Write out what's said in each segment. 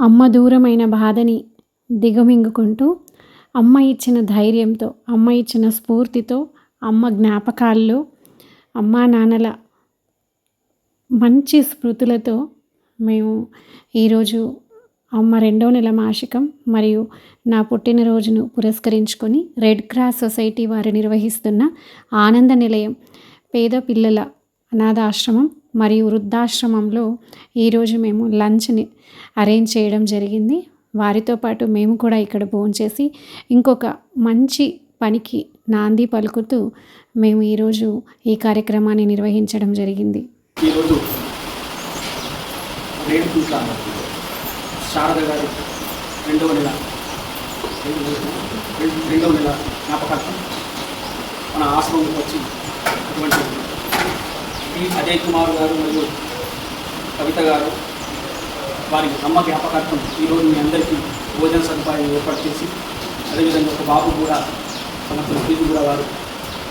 అమ్మ దూరమైన బాధని దిగమింగుకుంటూ అమ్మ ఇచ్చిన ధైర్యంతో అమ్మ ఇచ్చిన స్ఫూర్తితో అమ్మ జ్ఞాపకాల్లో అమ్మా నాన్నల మంచి స్మృతులతో మేము ఈరోజు అమ్మ రెండో నెల మాసికం మరియు నా పుట్టినరోజును పురస్కరించుకొని రెడ్ క్రాస్ సొసైటీ వారు నిర్వహిస్తున్న ఆనంద నిలయం పేద పిల్లల అనాథాశ్రమం మరియు వృద్ధాశ్రమంలో ఈరోజు మేము లంచ్ని అరేంజ్ చేయడం జరిగింది. వారితో పాటు మేము కూడా ఇక్కడ భోంచేసి ఇంకొక మంచి పనికి నాంది పలుకుతూ మేము ఈరోజు ఈ కార్యక్రమాన్ని నిర్వహించడం జరిగింది. ఈరోజు శారద గారి రెండవ నెల రెండవ నెల జ్ఞాపకార్థం మన ఆశ్రమంకి వచ్చి అటువంటి అజయ్ కుమార్ గారు మరియు కవిత గారు వారికి అమ్మ జ్ఞాపకార్థం ఈరోజు మీ అందరికీ భోజన సదుపాయం ఏర్పాటు చేసి అదేవిధంగా ఒక బాబు కూడా తన ఫీజు కూడా వారు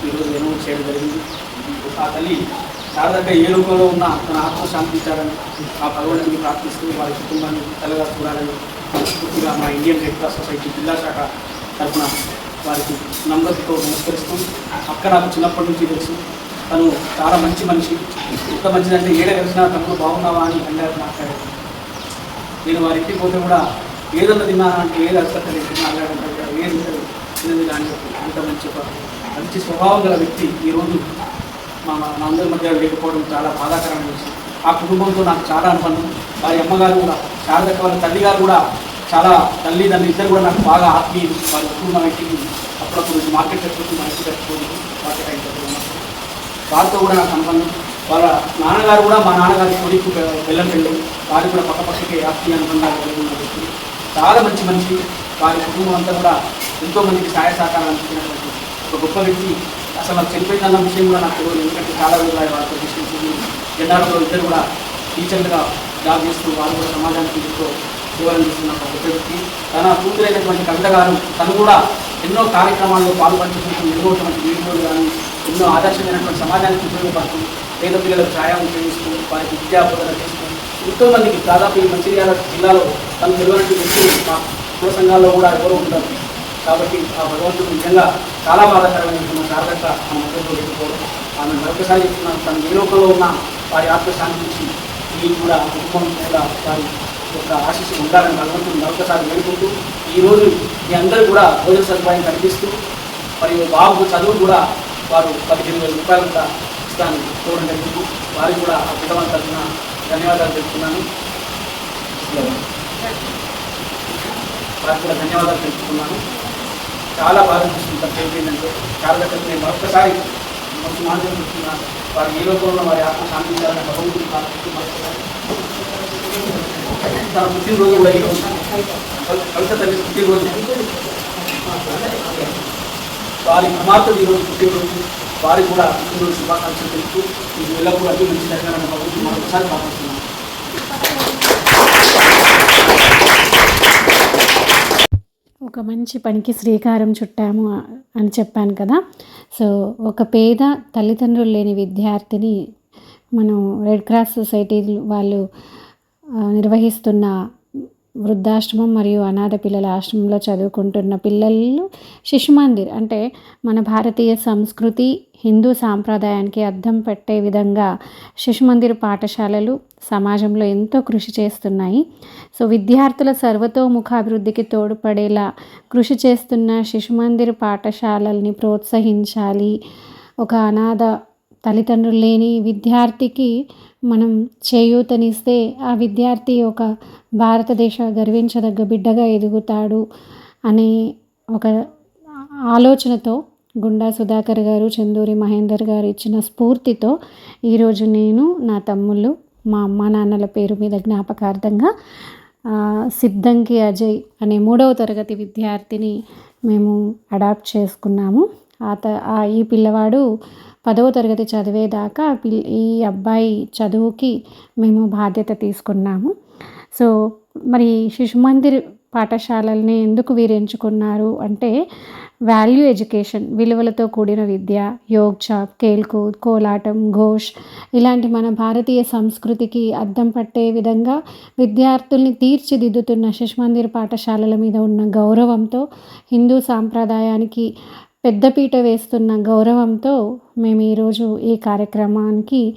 ఈరోజు ఎన్నో చేయడం జరిగింది. ఆ తల్లి శారదక్క ఏ రూపంలో ఉన్నా తన ఆత్మ శాంతించాలని ఆ భగవంతుని ప్రార్థిస్తూ వారి కుటుంబాన్ని తెల్లగా చూడాలని పూర్తిగా మా ఇండియన్ రెడ్ క్రాస్ సొసైటీ జిల్లా శాఖ తరఫున వారికి నమ్రతతో నమస్కరిస్తూ అక్క నాకు చిన్నప్పటి నుంచి తెలుసు. తను చాలా మంచి మనిషి. ఎంత మంచిదంటే ఏడ కలిసినా తను బాగున్నావా అని అందరూ మాట్లాడారు నేను వారి ఇంటికి పోతే కూడా ఏదన్నా తిన్నా అంటే ఏది అసలు మాట్లాడంటారు ఏది ఉంటుంది తినది కానీ అంత మంచి ఒక మంచి స్వభావం గల వ్యక్తి ఈరోజు మా మా అందరి మధ్య లేకపోవడం చాలా బాధాకరమైన విషయం. ఆ కుటుంబంతో నాకు చాలా అనుబంధం. వారి అమ్మగారు కూడా శారదక్క వాళ్ళ తల్లి గారు కూడా చాలా తల్లి తల్లి ఇద్దరు కూడా నాకు బాగా ఆత్మీయులు. వారి కుటుంబం ఇంటికి అప్పుడప్పుడు మార్కెట్ పెట్టుకుంటూ మా మార్కెట్ అయిపోతుంది వారితో కూడా నాకు అనుబంధం వాళ్ళ నాన్నగారు కూడా మా నాన్నగారి కొడుకు వెళ్ళం పెళ్ళి వారు కూడా పక్క పక్కకి ఆత్మీయ అనుబంధాలు కలిగి ఉన్న వ్యక్తి. చాలా మంచి మనిషి. వారి కుటుంబం అంతా కూడా ఎంతో మందికి సహాయ సహకారాలు అందించినటువంటి ఒక గొప్ప వ్యక్తి. అసలు నాకు చనిపోయిందన్న విషయం కూడా నాకు తెలియదు. ఎందుకంటే చాలా రోజులు వారితో డిస్టెన్స్ జెండాలలో ఇద్దరు కూడా టీచర్లుగా జాబ్ చేస్తూ వారు కూడా సమాజానికి ఎంతో సేవలు చేస్తున్న ఒక గొప్ప వ్యక్తి. తన కూతురైనటువంటి కవిత గారు తను కూడా ఎన్నో కార్యక్రమాల్లో పాల్పంచుకుంటూ ఎన్నోటువంటి వీడియోలు కానీ ఎన్నో ఆదర్శమైనటువంటి సమాజానికి ఉపయోగపడుతూ పేద పిల్లలకు ఛాయం ఉపయోగిస్తూ వారికి విద్యా బోధన చేస్తూ ఎంతో మందికి దాదాపు ఈ మంచిర్యాల జిల్లాలో తను తెలియనటువంటి వ్యక్తులు మా కుల సంఘాల్లో కూడా ఎవరు ఉంటారు కాబట్టి ఆ భగవంతుడు నిజంగా చాలా బాధాకరమైన జాగ్రత్త మన మధ్యలో లేకపోవడం ఆమె మరొకసారి చెప్తున్నాను తను ఏ లోకంలో ఉన్న వారి ఆత్మశాంతి నుంచి ఈ కూడా కుటుంబం కూడా వారి యొక్క ఆశీస్సు ఉండాలని భగవంతుడు మరొకసారి వేడుకుంటూ ఈరోజు మీ అందరూ కూడా భోజన సదుపాయం కల్పిస్తూ మరియు బాబు చదువు కూడా వారు పదిహేను వేల రూపాయలు కూడా ఇస్తాను చూడడం జరిగింది. వారికి కూడా ఆ కుటుంబం తరఫున ధన్యవాదాలు తెలుపుతున్నాను. వారికి కూడా ధన్యవాదాలు తెలుపుతున్నాను. చాలా బాధ అనిపిస్తుంది ఏంటంటే చాలా నేను మరొకసారి మంచి మాటలు చెప్తున్నాను వారి ఏ లోకంలో వారి ఆత్మ శాంతించాలని భగవంతుని తన పుట్టినరోజు కూడా ఈరోజు కవిత తల్లి పుట్టినరోజు. వారి కుమార్తె ఈరోజు పుట్టినరోజు. వారికి కూడా పుట్టినరోజు శుభాకాంక్షలు తెలుపుతూ మీకు ఎల్లప్పుడూ అన్ని మంచి జరగాలని భగవంతుని మరొకసారి ప్రార్థిస్తున్నాం ఒక మంచి పనికి శ్రీకారం చుట్టాము అని చెప్పాను కదా. సో ఒక పేద తల్లిదండ్రులు లేని విద్యార్థిని మనం రెడ్ క్రాస్ సొసైటీ వాళ్ళు నిర్వహిస్తున్న వృద్ధాశ్రమం మరియు అనాథ పిల్లల ఆశ్రమంలో చదువుకుంటున్న పిల్లలు శిశు మందిర్ అంటే మన భారతీయ సంస్కృతి హిందూ సాంప్రదాయానికి అద్దం పెట్టే విధంగా శిశు మందిర్ పాఠశాలలు సమాజంలో ఎంతో కృషి చేస్తున్నాయి. సో విద్యార్థుల సర్వతోముఖాభివృద్ధికి తోడ్పడేలా కృషి చేస్తున్న శిశు మందిర్ పాఠశాలల్ని ప్రోత్సహించాలి. ఒక అనాథ తల్లిదండ్రులు లేని విద్యార్థికి మనం చేయూతనిస్తే ఆ విద్యార్థి ఒక భారతదేశ గర్వించదగ్గ బిడ్డగా ఎదుగుతాడు అనే ఒక ఆలోచనతో గుండా సుధాకర్ గారు చందూరి మహేందర్ గారు ఇచ్చిన స్ఫూర్తితో ఈరోజు నేను నా తమ్ముళ్ళు మా అమ్మ నాన్నల పేరు మీద జ్ఞాపకార్థంగా సిద్ధంకి అజయ్ అనే మూడవ తరగతి విద్యార్థిని మేము అడాప్ట్ చేసుకున్నాము. ఆ త ఆ ఈ పిల్లవాడు పదవ తరగతి చదివేదాకా పిల్ ఈ అబ్బాయి చదువుకి మేము బాధ్యత తీసుకున్నాము. సో మరి శిశు మందిర్ పాఠశాలల్ని ఎందుకు వీరు ఎంచుకున్నారు అంటే వాల్యూ ఎడ్యుకేషన్ విలువలతో కూడిన విద్య యోగ్ చాప్ కేల్కూద్ కోలాటం ఘోష్ ఇలాంటి మన భారతీయ సంస్కృతికి అద్దం పట్టే విధంగా విద్యార్థుల్ని తీర్చిదిద్దుతున్న శిశుమందిర్ పాఠశాలల మీద ఉన్న గౌరవంతో హిందూ సాంప్రదాయానికి పెద్దపీట వేస్తున్న గౌరవంతో మేము ఈరోజు ఈ కార్యక్రమానికి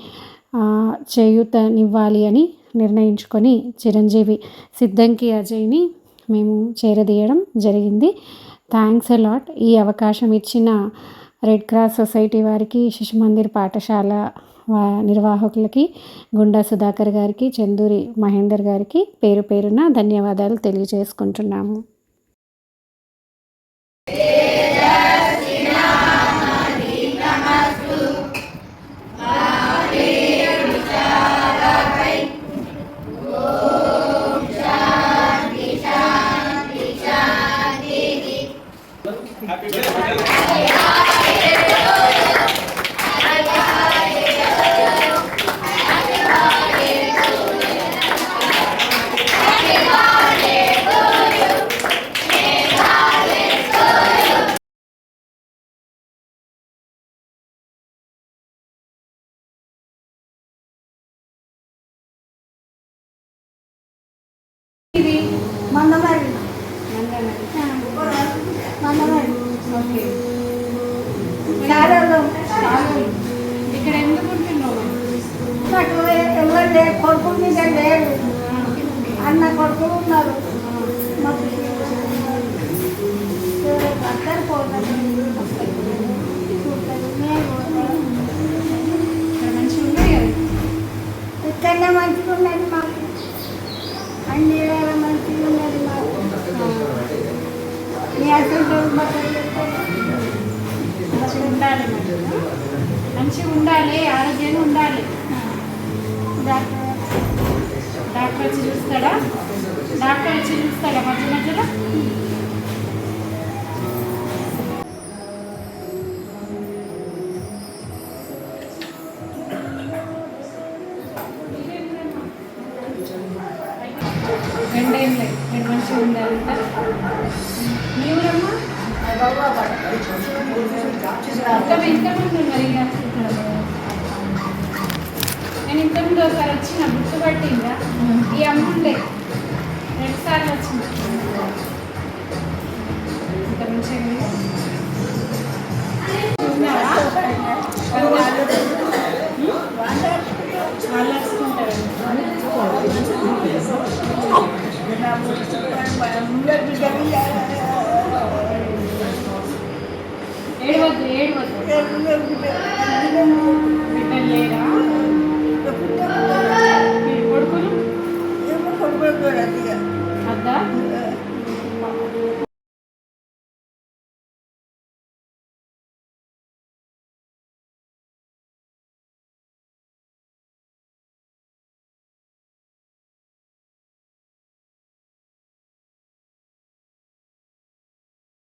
చేయూతనివ్వాలి అని నిర్ణయించుకొని చిరంజీవి సిద్ధంకి అజయ్ని మేము చేరదీయడం జరిగింది. థ్యాంక్స్ అలాట్ ఈ అవకాశం ఇచ్చిన రెడ్ క్రాస్ సొసైటీ వారికి శిశు మందిర్ పాఠశాల వా- నిర్వాహకులకి గుండా సుధాకర్ గారికి చందూరి మహేందర్ గారికి పేరు పేరున ధన్యవాదాలు తెలియజేసుకుంటున్నాము. మందమరి మందమరి ఓకే. చాలలో ఇక్కడ ఎందుకు నాకు ఎవరు లేరు కొడుకు మీద లేరు. అన్న కొడుకులు ఉన్నారు. మాకు అందరు పోతారు. ఇక్కడనే మంచిగా ఉన్నది మాకు. అన్ని వేళ మంచిగా ఉన్నది మాకు మీ అసలు మాకు మంచిగా ఉండాలి మంచిగా ఉండాలి ఆరోగ్యంగా ఉండాలి. డాక్టర్ డాక్టర్ వచ్చి చూస్తాడా? డాక్టర్ వచ్చి చూస్తాడా? మధ్య మధ్యలో? మంచిగా ఉండాలి మీ ఊరమ్మా ఇంకా ఎంతమంది ఉన్నారు నేను ఇంతకుముందు ఒకసారి వచ్చిన గుర్తుపట్టిందా? ఈ అమ్మ ఉండే రెండు వచ్చింది. లేడు బిడ్డలు లేరా మీరు కొడుకులు?